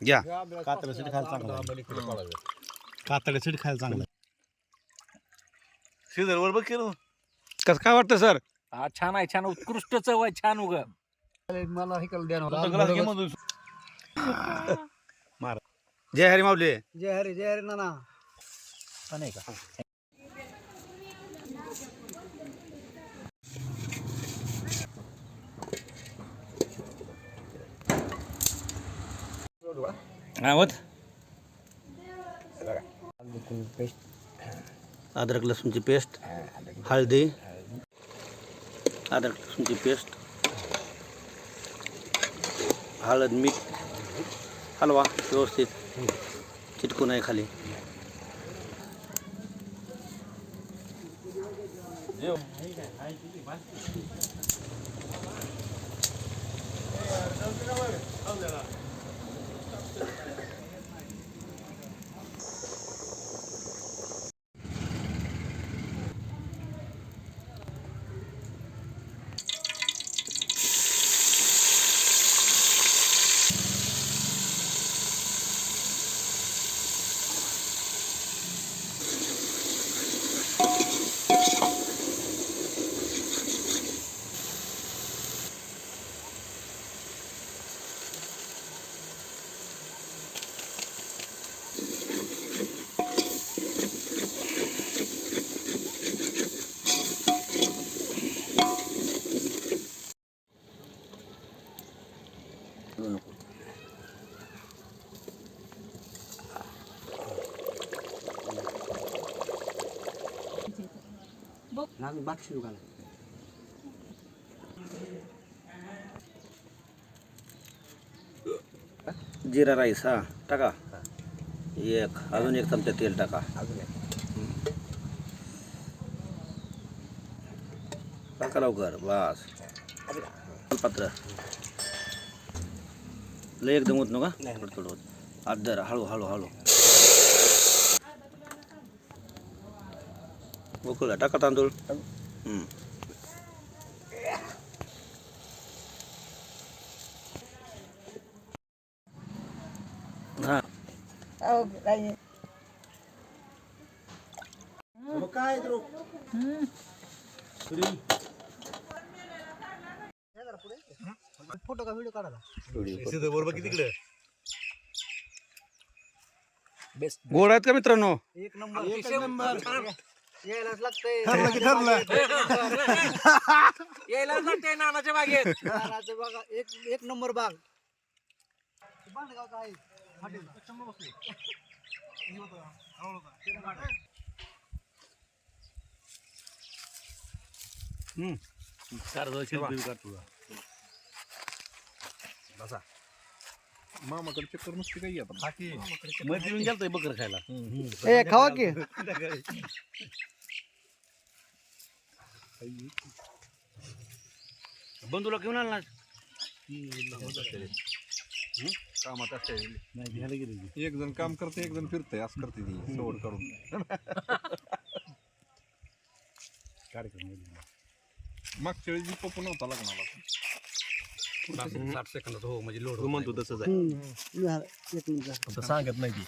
घ्या. कातड्यासाठी खायला चांगलं आहे. कातड्यासाठी खायला चांगलं शिजरवर बघ केलं कसं काय वाटतं सर? हा छान आहे छान. उत्कृष्ट चव आहे छान उग. मला हे द्या. जय हरी माऊली. जय हरी जय हरी नाना. पण आहे का? हा अद्रक लसूणची पेस्ट हळदी अद्रक लसूणची पेस्ट हळद मीठ हलवा व्यवस्थित. चिटकून आहे खाली. बाक्षी दुकान जिरा राईस हा टाका. एक अजून एक चमचा तेल टाका. टाका लवकर बस. पात्र. लय एकदम होत नका थोडं थोडं होत आत जरा हळू. हळू हळू उकळला टाका तांदूळ हम्म. हा फोटो का व्हिडिओ काढायला शिजरवर बघ तिकडे गोड आहेत का मित्रांनो एक नंबर। एक नंबर। यायलाच लागतंय. ठरलं की ठरलं. यायला लागते नानाच्या बागेत नानाचं बघा एक एक नंबर बाग. बांडगावचा आहे. हॉटेल मामाकडे चक्कर नसते काही आता मध्ये येऊन गेलतोय बकर खायला. ए खावा की. बंधूला घेऊन आला ना कामात असते. एक जण काम करते एक जण फिरतंय असं करते ती सवड करून. कार्यक्रम मागच्या वेळी पप्पू नव्हता लग्नाला. साठ सेकंदात हो म्हणजे लोड म्हणतो तसंच एक मिनिट सांगत नाही ती.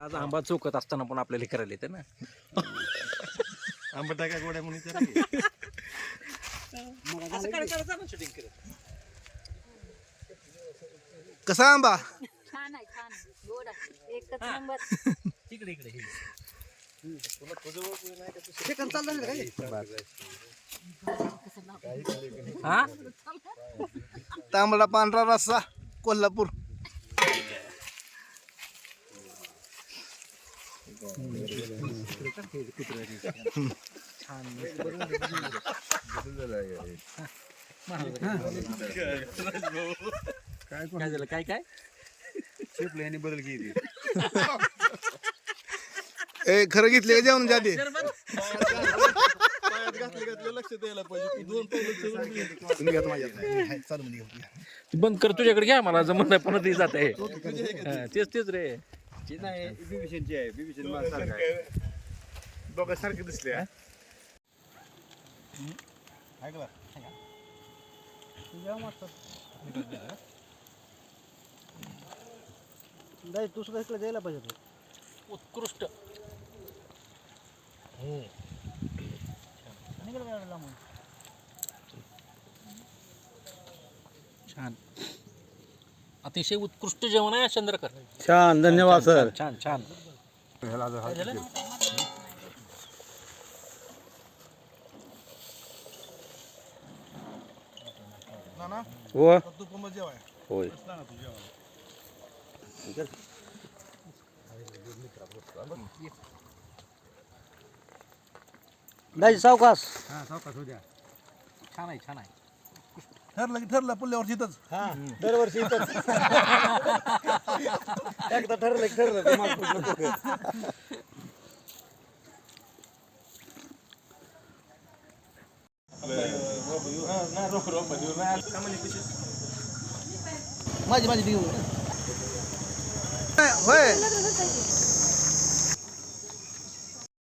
आज आंबा चोकत असताना पण आपल्याला हे करायला येते ना. आंबट काय गोड्या म्हणून कसा आंबा? छान आहे छान आहे. गोड आहे. एकच नंबर. इकडे चाललं नाही का? हा? तांबडा पांढरा रस्सा कोल्हापूर. काय झालं? काय काय बदल केली. ए खरं घेतले का जेवण जाते द्यायला पाहिजे. दोन बंद कर तुझ्याकडे घ्या मला जमत नाही पुन्हा ते जात. आहे हा, तेच तेच रे. बिभीषण सारखं दिसले ऐकला दाई तू सुद्धा इकडे द्यायला पाहिजे. उत्कृष्ट. छान. अतिशय उत्कृष्ट जेवण आहे चंद्रकर. छान धन्यवाद सर. छान छान. हो होय. दाई सावकाश. छान आहे छान आहे. ठरलं की ठरलं पुढल्या वर्षी इथंच. हा. दरवर्षी इथंच. एकदा ठरलं की ठरलं ते मागपुढं नको. माझी माझी देऊ. होय.